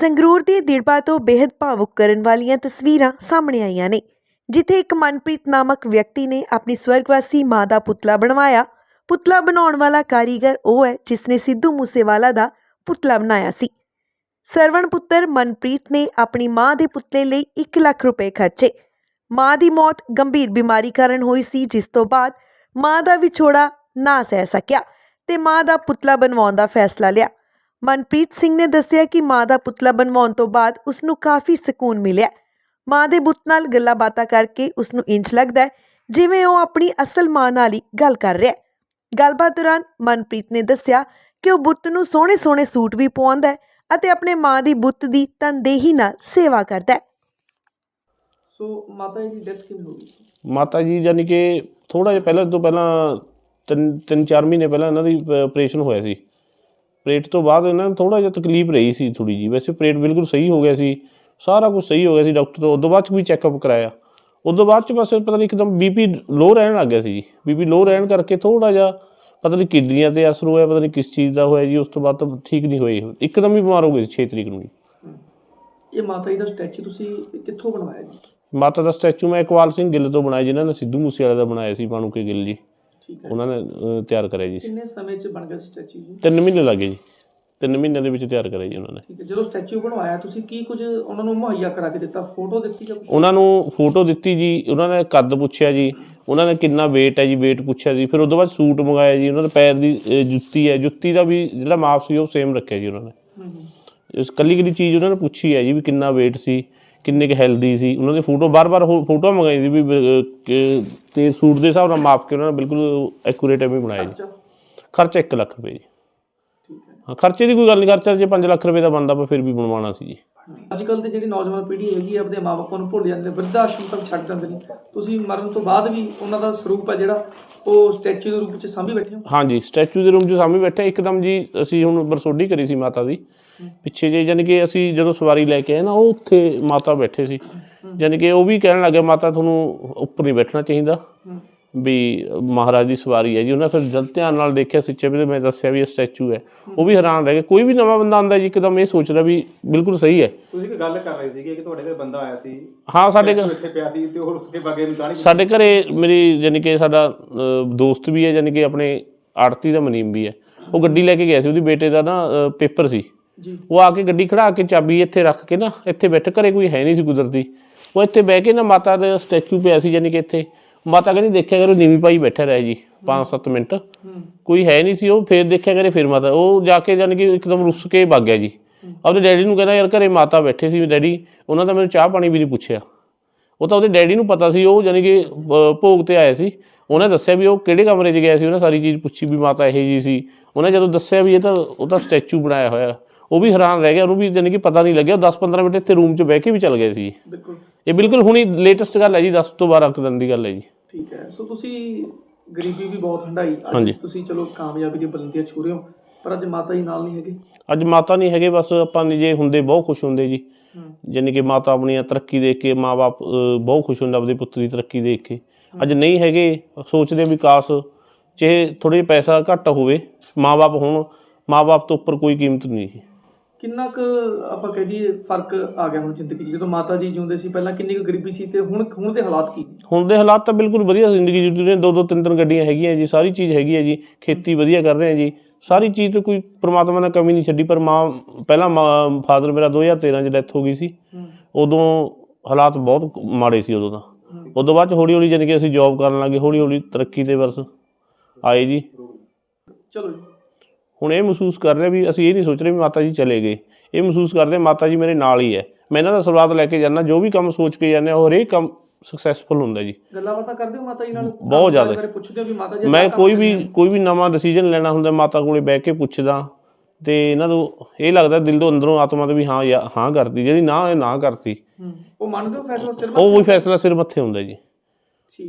ਸੰਗਰੂਰ ਦੀ ਦਿੜਬਾ ਤੋਂ ਬੇहद ਭਾਵੁਕ ਕਰਨ ਵਾਲੀਆਂ ਤਸਵੀਰਾਂ ਸਾਹਮਣੇ ਆਈਆਂ ਨੇ, ਜਿੱਥੇ ਇੱਕ ਮਨਪ੍ਰੀਤ ਨਾਮਕ ਵਿਅਕਤੀ ਨੇ ਆਪਣੀ ਸਵਰਗਵਾਸੀ ਮਾਂ ਦਾ ਪੁਤਲਾ ਬਣਵਾਇਆ। ਪੁਤਲਾ ਬਣਾਉਣ ਵਾਲਾ ਕਾਰੀਗਰ ਉਹ ਹੈ ਜਿਸ ਨੇ ਸਿੱਧੂ ਮੂਸੇਵਾਲਾ ਦਾ ਪੁਤਲਾ ਬਣਾਇਆ ਸੀ। ਸਰਵਣ ਪੁੱਤਰ ਮਨਪ੍ਰੀਤ ਨੇ ਆਪਣੀ ਮਾਂ ਦੇ ਪੁਤਲੇ ਲਈ 1 ਲੱਖ ਰੁਪਏ ਖਰਚੇ। ਮਾਂ ਦੀ ਮੌਤ ਗੰਭੀਰ ਬਿਮਾਰੀ ਕਾਰਨ ਹੋਈ ਸੀ, ਜਿਸ ਤੋਂ ਬਾਅਦ ਮਾਂ ਦਾ ਵਿਛੋੜਾ ਨਾ ਸਹਿ ਸਕਿਆ ਤੇ ਮਾਂ ਦਾ ਪੁਤਲਾ ਬਣਵਾਉਣ ਦਾ ਫੈਸਲਾ ਲਿਆ। ਮਨਪ੍ਰੀਤ ਸਿੰਘ ਨੇ ਦੱਸਿਆ ਕਿ ਮਾਂ ਦਾ ਪੁਤਲਾ ਬਣਵਾਉਣ ਤੋਂ ਬਾਅਦ ਉਸ ਨੂੰ ਕਾਫੀ ਸਕੂਨ ਮਿਲਿਆ। ਮਾਂ ਦੇ ਬੁੱਤ ਨਾਲ ਗੱਲਾਂ ਬਾਤਾਂ ਕਰਕੇ ਉਸ ਨੂੰ ਇੰਜ ਲੱਗਦਾ ਹੈ ਜਿਵੇਂ ਉਹ ਆਪਣੀ ਅਸਲ ਮਾਂ ਨਾਲ ਹੀ ਗੱਲ ਕਰ ਰਿਹਾ ਹੈ। ਗੱਲਬਾਤ ਦੌਰਾਨ ਮਨਪ੍ਰੀਤ ਨੇ ਦੱਸਿਆ ਕਿ ਉਹ ਬੁੱਤ ਨੂੰ ਸੋਹਣੇ ਸੋਹਣੇ ਸੂਟ ਵੀ ਪਵਾਉਂਦਾ ਹੈ ਅਤੇ ਆਪਣੇ ਮਾਂ ਦੀ ਬੁੱਤ ਦੀ ਤਨਦੇਹੀ ਨਾਲ ਸੇਵਾ ਕਰਦਾ ਹੈ। ਸੋ ਮਾਤਾ ਜੀ ਦੀ ਡੈਥ ਕਿਵੇਂ ਹੋ ਗਈ? ਮਾਤਾ ਜੀ ਯਾਨੀ ਕਿ ਥੋੜਾ ਜਿਹਾ ਪਹਿਲਾਂ ਤੋਂ ਪਹਿਲਾਂ ਤਿੰਨ ਤਿੰਨ ਚਾਰ ਮਹੀਨੇ ਪਹਿਲਾਂ ਇਹਨਾਂ ਦੀ ਆਪਰੇਸ਼ਨ ਹੋਇਆ ਸੀ। ਆਪਰੇਟ ਤੋਂ ਬਾਅਦ ਇਹਨਾਂ ਨੂੰ ਥੋੜਾ ਜਿਹਾ ਤਕਲੀਫ ਰਹੀ ਸੀ ਥੋੜੀ ਜੀ ਵੈਸੇ ਆਪਰੇਟ ਬਿਲਕੁਲ ਸਹੀ ਹੋ ਗਿਆ ਸੀ। ਸਾਰਾ ਕੁਝ ਸਹੀ ਹੋ ਗਿਆ ਸੀ ਡਾਕਟਰ ਤੋਂ। ਉਦੋਂ ਬਾਅਦ ਚ ਵੀ ਚੈੱਕਅਪ ਕਰਾਇਆ। ਉਦੋਂ ਬਾਅਦ ਚ ਬਸ ਪਤਾ ਨਹੀਂ ਇੱਕਦਮ ਬੀਪੀ ਲੋ ਰਹਿਣ ਲੱਗ ਗਿਆ ਸੀ ਜੀ। ਬੀਪੀ ਲੋ ਰਹਿਣ ਕਰਕੇ ਥੋੜਾ ਜਿਹਾ ਪਤਾ ਨਹੀਂ ਕਿਡਨੀਆਂ ਤੇ ਅਸਰ ਹੋਇਆ ਪਤਾ ਨਹੀਂ ਕਿਸ ਚੀਜ਼ ਦਾ ਹੋਇਆ ਜੀ। ਉਸ ਤੋਂ ਬਾਅਦ ਤਾਂ ਠੀਕ ਨਹੀਂ ਹੋਈ ਇੱਕਦਮ ਹੀ ਬਿਮਾਰ ਹੋ ਗਏ ਸੀ 6 ਤਰੀਕ ਨੂੰ ਜੀ। ਇਹ ਮਾਤਾ ਜੀ ਦਾ ਸਟੈਚੂ ਤੁਸੀਂ ਕਿੱਥੋਂ ਬਣਵਾਇਆ ਜੀ? ਮਾਤਾ ਦਾ ਸਟੈਚੂ ਮੈਂ ਇਕਵਾਲ ਸਿੰਘ ਗਿੱਲ ਤੋਂ ਬਣਾਇਆ ਜਿਨ੍ਹਾਂ ਨੇ ਸਿੱਧੂ ਮੂਸੇਵਾਲੇ ਦਾ ਬਣਾਇਆ ਸੀ ਬਾਣੂਕੇ ਗਿੱਲ ਜੀ। ਠੀਕ ਹੈ। ਉਹਨਾਂ ਨੇ ਅਹ, ਤਿਆਰ ਕਰਿਆ ਜੀ। ਕਿੰਨੇ ਸਮੇਂ 'ਚ ਬਣ ਗਿਆ ਸਟੈਚੂ ਜੀ? ਤਿੰਨ ਮਹੀਨੇ ਲੱਗੇ ਜੀ। ਤਿੰਨ ਮਹੀਨਿਆਂ ਦੇ ਵਿੱਚ ਤਿਆਰ ਕਰਿਆ ਜੀ ਉਹਨਾਂ ਨੇ। ਠੀਕ ਹੈ ਜਦੋਂ ਸਟੈਚੂ ਬਣਵਾਇਆ ਤੁਸੀਂ ਕੀ ਕੁਝ ਉਹਨਾਂ ਨੂੰ ਮੁਹੱਈਆ ਕਰਾ ਕੇ ਦਿੱਤਾ? ਫੋਟੋ ਦਿੱਤੀ ਜਾਂ? ਉਹਨਾਂ ਨੂੰ ਫੋਟੋ ਦਿੱਤੀ ਜੀ ਉਹਨਾਂ ਨੇ ਕੱਦ ਪੁੱਛਿਆ ਜੀ ਉਹਨਾਂ ਨੇ ਕਿੰਨਾ weight ਹੈ ਜੀ weight ਪੁੱਛਿਆ ਜੀ ਫਿਰ ਉਸ ਤੋਂ ਬਾਅਦ ਸੂਟ ਮੰਗਾਇਆ ਜੀ ਉਹਨਾਂ ਦੇ ਪੈਰ ਦੀ ਅਹ, ਜੁੱਤੀ ਹੈ ਜੁੱਤੀ ਦਾ ਵੀ ਜਿਹੜਾ ਮਾਪ ਸੀ ਉਹ ਸੇਮ ਰੱਖਿਆ ਜੀ ਉਹਨਾਂ ਨੇ। ਹੂੰ ਹੂੰ। ਇਸ ਕੱਲੀ ਕੱਲੀ ਚੀਜ਼ ਉਹਨਾਂ ਨੇ ਪੁੱਛੀ ਹੈ ਜੀ ਵੀ ਕਿੰਨਾ weight ਸੀ ਕਿੰਨੇ ਕੁ ਹੈਲਦੀ ਸੀ। ਉਹਨਾਂ ਦੀ ਫੋਟੋ ਬਾਰ-ਬਾਰ ਫੋਟੋ ਮੰਗਾਈ ਸੀ ਵੀ ਤੇ ਸੂਟ ਦੇ ਹਿਸਾਬ ਨਾਲ ਮਾਪ ਕੇ ਉਹਨਾਂ ਨੇ ਬਿਲਕੁਲ ਐਕੂਰੇਟ ਐਵੇਂ ਬਣਾਇਆ ਜੀ ਖਰਚਾ? 1 ਲੱਖ ਰੁਪਏ ਜੀ। ਹੈ ਹਾਂ ਖਰਚੇ ਦੀ ਕੋਈ ਗੱਲ ਨਹੀਂ ਖਰਚਾ ਜੇ 5 ਲੱਖ ਰੁਪਏ ਦਾ ਬਣਦਾ ਪਰ ਫਿਰ ਵੀ ਬਣਵਾਉਣਾ ਸੀ ਜੀ। ਅੱਜ ਕੱਲ ਤੇ ਜਿਹੜੀ ਨੌਜਵਾਨ ਪੀੜ੍ਹੀ ਹੈਗੀ ਆ ਆਪਣੇ ਮਾਪਿਆਂ ਨੂੰ ਭੁੱਲ ਜਾਂਦੇ ਨੇ ਬਿਰਧ ਆਸ਼ਰਮ ਤੱਕ ਛੱਡ ਦਿੰਦੇ ਨੇ। ਤੁਸੀਂ ਮਰਨ ਤੋਂ ਬਾਅਦ ਵੀ ਉਹਨਾਂ ਦਾ ਸਰੂਪ ਹੈ ਜਿਹੜਾ ਉਹ ਸਟੈਚੂ ਦੇ ਰੂਪ ਵਿੱਚ ਸਾਂਭੀ ਬੈਠੇ ਹੋ? ਹਾਂਜੀ ਸਟੈਚੂ ਦੇ ਰੂਮ 'ਚ ਸਾਹਮਣੇ ਬੈਠੇ ਇੱਕਦਮ ਜੀ ਅਸੀਂ ਹੁਣ ਬਰਸੋਡੀ ਕਰੀ ਸੀ ਮਾਤਾ ਦੀ। ਪਿੱਛੇ ਜੇ ਯਾਨੀ ਕਿ ਅਸੀਂ ਜਦੋਂ ਸਵਾਰੀ ਲੈ ਕੇ ਆਏ ਨਾ ਉਹ ਉੱਥੇ ਮਾਤਾ ਬੈਠੇ ਸੀ। ਯਾਨੀ ਕਿ ਉਹ ਵੀ ਕਹਿਣ ਲੱਗੇ ਮਾਤਾ ਤੁਹਾਨੂੰ ਉੱਪਰ ਨਹੀਂ ਬੈਠਣਾ ਚਾਹੀਦਾ। ਹੂੰ। ਵੀ ਮਹਾਰਾਜ ਦੀ ਸਵਾਰੀ ਹੈ ਜੀ। ਉਹਨਾਂ ਫਿਰ ਜਦ ਧਿਆਨ ਨਾਲ ਦੇਖਿਆ ਸਿੱਚੇ ਵੀ ਮੈਂ ਦੱਸਿਆ ਵੀ ਇਹ ਸਟੈਚੂ ਹੈ। ਉਹ ਵੀ ਹੈਰਾਨ ਰਹਿ ਗਏ। ਕੋਈ ਵੀ ਨਵਾਂ ਬੰਦਾ ਆਉਂਦਾ ਜੀ ਇੱਕਦਮ ਇਹ ਸੋਚਦਾ ਵੀ ਬਿਲਕੁਲ ਸਹੀ ਹੈ। ਤੁਸੀਂ ਇੱਕ ਗੱਲ ਕਰ ਰਹੇ ਸੀਗੇ ਕਿ ਤੁਹਾਡੇ ਘਰ ਬੰਦਾ ਆਇਆ ਸੀ। ਹਾਂ ਸਾਡੇ ਘਰ ਇੱਥੇ ਪਿਆ ਸੀ ਤੇ ਉਹ ਉਸਕੇ ਬਾਗੇ ਨੂੰ ਚਾਣੀ ਸਾਡੇ ਘਰੇ ਮੇਰੀ ਯਾਨੀ ਕਿ ਸਾਡਾ ਦੋਸਤ ਵੀ ਹੈ ਯਾਨੀ ਕਿ ਆਪਣੇ ਆੜਤੀ ਦਾ ਮਨੀਮ ਵੀ ਹੈ। ਉਹ ਗੱਡੀ ਲੈ ਕੇ ਗਿਆ ਸੀ ਉਹਦੀ ਬੇਟੇ ਦਾ ਨਾ ਪੇਪਰ ਸੀ। ਜੀ। ਉਹ ਆ ਕੇ ਗੱਡੀ ਖੜਾ ਕੇ ਚਾਬੀ ਇੱਥੇ ਰੱਖ ਕੇ ਨਾ ਇੱਥੇ ਬੈਠ ਘਰੇ ਕੋਈ ਹੈ ਨਹੀਂ ਸੀ ਕੁਦਰਤੀ। ਉਹ ਇੱਥੇ ਬਹਿ ਕੇ ਨਾ ਮਾਤਾ ਦਾ ਸਟੈਚੂ ਪਿਆ ਸੀ ਯਾਨੀ ਕਿ ਇੱਥੇ। ਮਾਤਾ ਕਹਿੰਦੀ ਦੇਖਿਆ ਕਰੋ ਨੀਵੀਂ ਪਾਈ ਬੈਠਾ ਰਿਹਾ ਜੀ 5-7 ਮਿੰਟ। ਕੋਈ ਹੈ ਨਹੀਂ ਸੀ ਉਹ ਫੇਰ ਦੇਖਿਆ ਕਰੇ ਫਿਰ ਮਾਤਾ ਉਹ ਜਾ ਕੇ ਯਾਨੀ ਕਿ ਇੱਕਦਮ ਰੁੱਸ ਕੇ ਭੱਗ ਗਿਆ ਜੀ। ਆਪਦੇ ਡੈਡੀ ਨੂੰ ਕਹਿੰਦਾ ਯਾਰ ਘਰੇ ਮਾਤਾ ਬੈਠੇ ਸੀ ਡੈਡੀ ਉਹਨਾਂ ਦਾ ਮੈਨੂੰ ਚਾਹ ਪਾਣੀ ਵੀ ਨਹੀਂ ਪੁੱਛਿਆ। ਉਹ ਤਾਂ ਉਹਦੇ ਡੈਡੀ ਨੂੰ ਪਤਾ ਸੀ ਉਹ ਯਾਨੀ ਕਿ ਭੋਗ ਤੇ ਆਏ ਸੀ। ਉਹਨੇ ਦੱਸਿਆ ਵੀ ਉਹ ਕਿਹੜੇ ਕਮਰੇ 'ਚ ਗਿਆ ਸੀ ਉਹਨੇ ਸਾਰੀ ਚੀਜ਼ ਪੁੱਛੀ ਵੀ ਮਾਤਾ ਇਹ ਜੀ ਸੀ। ਉਹਨੇ ਜਦੋਂ ਦੱਸਿਆ ਵੀ ਇਹ ਤਾਂ ਉਹ ਤਾਂ ਸਟੈਚੂ ਬਣਾਇਆ ਹੋਇਆ। ਉਹ ਵੀ ਹੈਰਾਨ ਰਹਿ ਗਿਆ ਉਹਨੂੰ ਵੀ ਯਾਨੀ ਕਿ ਪਤਾ ਨਹੀਂ ਲੱਗਿਆ। 10-15 ਮਿੰਟ ਇੱਥੇ ਰੂਮ 'ਚ ਬਹਿ ਕੇ ਵੀ ਚੱਲ ਗਏ ਸੀ। ਬਿਲਕੁਲ। ਇਹ ਬਿਲਕੁਲ ਹੁਣੀ ਲੇਟੈਸਟ ਗੱਲ ਹੈ ਜੀ 10 ਤੋਂ 12 ਕੁ ਦਿਨ ਦੀ ਗੱਲ ਹੈ ਜੀ। ਠੀਕ ਹੈ। ਸੋ ਤੁਸੀਂ ਗਰੀਬੀ ਵੀ ਬਹੁਤ ਹੰਡਾਈ ਅੱਜ ਹਾਂਜੀ। ਤੁਸੀਂ ਚਲੋ ਕਾਮਯਾਬੀ ਦੀ ਬੁਲੰਦੀਆਂ ਛੂ ਰਹੇ ਹੋ ਪਰ ਅੱਜ ਮਾਤਾ ਜੀ ਨਾਲ ਨਹੀਂ ਹੈਗੇ। ਅੱਜ ਮਾਤਾ ਨਹੀਂ ਹੈਗੇ ਬਸ ਆਪਾਂ ਨੇ ਜੇ ਹੁੰਦੇ ਬਹੁਤ ਖੁਸ਼ ਹੁੰਦੇ ਜੀ। ਹੂੰ। ਯਾਨੀ ਕਿ ਮਾਤਾ ਆਪਣੀਆਂ ਤਰੱਕੀ ਦੇਖ ਕੇ ਮਾਪੇ ਬਹੁਤ ਖੁਸ਼ ਹੁੰਦੇ ਆਪਦੇ ਪੁੱਤ ਦੀ ਤਰੱਕੀ ਦੇਖ ਕੇ। ਅੱਜ ਨਹੀਂ ਹੈਗੇ ਸੋਚਦੇ ਵੀ ਕਾਸ ਚਾਹੇ ਥੋੜੇ ਪੈਸਾ ਘੱਟ ਹੋਵੇ ਮਾਪੇ ਹੋਣ ਮਾਪੇ ਤੋਂ ਉੱਪਰ ਕੋਈ ਕੀਮਤ ਨਹੀਂ ਜੀ ਕਿੰਨਾ ਕੁ ਆਪਾਂ ਕਹਿ ਦਈਏ ਫ਼ਰਕ ਆ ਗਿਆ ਹੁਣ ਜ਼ਿੰਦਗੀ 'ਚ? ਜਦੋਂ ਮਾਤਾ ਜੀ ਜਿਉਂਦੇ ਸੀ ਪਹਿਲਾਂ ਕਿੰਨੀ ਕੁ ਗਰੀਬੀ ਸੀ ਤੇ ਹੁਣ ਹੁਣ ਦੇ ਹਾਲਾਤ ਕੀ? ਨੇ? ਹੁਣ ਦੇ ਹਾਲਾਤ ਤਾਂ ਬਿਲਕੁਲ ਵਧੀਆ ਜ਼ਿੰਦਗੀ ਜੀਤੀ ਨੇ ਦੋ ਦੋ ਤਿੰਨ ਤਿੰਨ ਗੱਡੀਆਂ ਹੈਗੀਆਂ ਜੀ ਸਾਰੀ ਚੀਜ਼ ਹੈਗੀ ਹੈ ਜੀ। ਖੇਤੀ ਵਧੀਆ ਕਰ ਰਹੇ ਹਾਂ ਜੀ। ਸਾਰੀ ਚੀਜ਼ ਤੇ ਕੋਈ ਪ੍ਰਮਾਤਮਾ ਨੇ ਕਮੀ ਨਹੀਂ ਛੱਡੀ ਪਰ ਮਾਂ ਪਹਿਲਾਂ ਫਾਦਰ ਮੇਰਾ 2013 ਚ ਡੈਥ ਹੋ ਗਈ ਸੀ। ਉਦੋਂ ਹਾਲਾਤ ਬਹੁਤ ਮਾੜੇ ਸੀ ਉਦੋਂ ਤਾਂ। ਹੂੰ। ਉਦੋਂ ਬਾਅਦ ਚ ਹੌਲੀ ਹੌਲੀ ਜਾਣੀ ਕਿ ਅਸੀਂ ਜੌਬ ਕਰਨ ਲੱਗੇ ਹੌਲੀ ਹੌਲੀ ਤਰੱਕੀ ਤੇ ਬਸ ਆਏ ਜੀ। ਚਲੋ ਜੀ। ਹੁਣ ਇਹ ਮਹਿਸੂਸ ਕਰ ਰਹੇ ਵੀ ਅਸੀਂ ਇਹ ਨਹੀਂ ਸੋਚ ਰਹੇ ਵੀ ਮਾਤਾ ਜੀ ਚਲੇ ਗਏ। ਇਹ ਮਹਿਸੂਸ ਕਰਦੇ ਮਾਤਾ ਜੀ ਮੇਰੇ ਨਾਲ ਹੀ ਹੈ। ਮੈਂ ਇਹਨਾਂ ਦਾ ਸਵਾਦ ਲੈ ਕੇ ਜਾਂਦਾ ਜੋ ਵੀ ਕੰਮ ਸੋਚ ਕੇ ਜਾਂਦੇ ਉਹ ਹਰੇਕ ਕੰਮ ਸਕਸੈਸਫੁਲ ਹੁੰਦਾ ਜੀ। ਗੱਲਾਂ ਬਾਤਾਂ ਕਰਦੇ ਹੋ ਮਾਤਾ ਜੀ ਨਾਲ? ਬਹੁਤ ਜ਼ਿਆਦਾ। ਪੁੱਛਦੇ ਹੋ ਵੀ ਮਾਤਾ ਜੀ ਮੈਂ ਕੋਈ ਵੀ। ਕੋਈ ਵੀ ਨਵਾਂ ਡਿਸੀਜਨ ਲੈਣਾ ਹੁੰਦਾ ਮਾਤਾ ਕੋਲੇ ਬਹਿ ਕੇ ਪੁੱਛਦਾ ਤੇ ਇਹਨਾਂ ਨੂੰ ਇਹ ਲੱਗਦਾ ਦਿਲ ਤੋਂ ਅੰਦਰੋਂ ਆਤਮਾ ਤੋਂ ਵੀ ਹਾਂ ਹਾਂ ਕਰਤੀ ਜਿਹੜੀ ਨਾ ਨਾ ਕਰਤੀ। ਉਹ ਮੰਨਦੇ ਹੋ ਫੈਸਲਾ ਸਿਰ ਉਹ ਵੀ ਫੈਸਲਾ ਸਿਰ ਮੱਥੇ ਹੁੰਦਾ ਜੀ।